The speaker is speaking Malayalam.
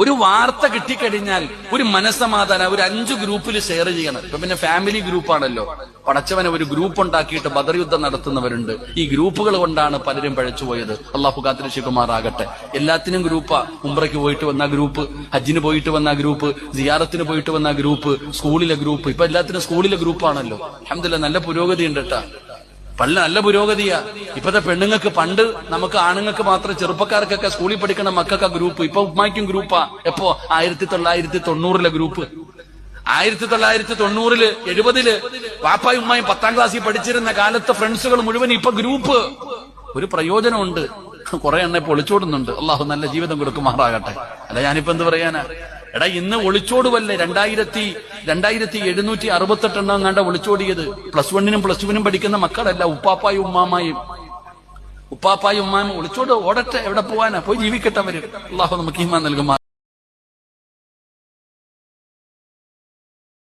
ഒരു വാർത്ത കിട്ടിക്കഴിഞ്ഞാൽ ഒരു മനസ്സമാധാനം ഒരു അഞ്ചു ഗ്രൂപ്പിൽ ഷെയർ ചെയ്യണം. ഇപ്പൊ പിന്നെ ഫാമിലി ഗ്രൂപ്പാണല്ലോ പടച്ചവനെ ഒരു ഗ്രൂപ്പ് ഉണ്ടാക്കിയിട്ട് ബദർ യുദ്ധം നടത്തുന്നവരുണ്ട്. ഈ ഗ്രൂപ്പുകൾ കൊണ്ടാണ് പലരും പഴച്ചുപോയത് അള്ളാഹു കാത്തിരി ശിവകുമാറാകട്ടെ എല്ലാത്തിനും ഗ്രൂപ്പാ ഉംറയ്ക്ക് പോയിട്ട് വന്ന ഗ്രൂപ്പ് ഹജ്ജിന് പോയിട്ട് വന്ന ഗ്രൂപ്പ് സിയാറത്തിന് പോയിട്ട് വന്ന ഗ്രൂപ്പ് സ്കൂളിലെ ഗ്രൂപ്പ് ഇപ്പൊ എല്ലാത്തിനും സ്കൂളിലെ ഗ്രൂപ്പാണല്ലോ അഹമ്മദില്ല നല്ല പുരോഗതി ഉണ്ട് കേട്ടാ പണ്ട് നല്ല പുരോഗതിയാ. ഇപ്പത്തെ പെണ്ണുങ്ങൾക്ക് പണ്ട് നമുക്ക് ആണുങ്ങൾക്ക് മാത്രം ചെറുപ്പക്കാർക്കൊക്കെ സ്കൂളിൽ പഠിക്കണ മക്കൾക്ക് ഗ്രൂപ്പ് ഇപ്പൊ ഉമ്മായ്ക്കും ഗ്രൂപ്പാ എപ്പോ? ആയിരത്തി തൊള്ളായിരത്തി തൊണ്ണൂറിലെ ഗ്രൂപ്പ് ആയിരത്തി തൊള്ളായിരത്തി തൊണ്ണൂറിൽ എഴുപതിൽ വാപ്പായും ഉമ്മായും പത്താം ക്ലാസ്സിൽ പഠിച്ചിരുന്ന കാലത്തെ ഫ്രണ്ട്സുകൾ മുഴുവൻ ഇപ്പൊ ഗ്രൂപ്പ് ഒരു പ്രയോജനമുണ്ട്. കുറെ എണ്ണ ഇപ്പൊ ഒളിച്ചോടുന്നുണ്ട് അള്ളാഹു നല്ല ജീവിതം കൊടുക്കുമാറാകട്ടെ. അല്ല ഞാനിപ്പോ എന്ത് പറയാനാ? എടാ ഇന്ന് ഒളിച്ചോടുവല്ലേ? രണ്ടായിരത്തി രണ്ടായിരത്തി എഴുന്നൂറ്റി അറുപത്തെട്ട് എണ്ണം കണ്ട ഒളിച്ചോടിയത്. പ്ലസ് വണ്ണിനും പ്ലസ് ടുവിനും പഠിക്കുന്ന മക്കളല്ല ഉപ്പാപ്പായും ഉമ്മാമായും. ഉപ്പാപ്പായും ഉമ്മാമ ഒളിച്ചോട് ഓടട്ടെ എവിടെ പോവാനാ? പോയി ജീവിക്കട്ടെ അവർ. അള്ളാഹു നമുക്ക് ഈമാൻ നൽകുമാ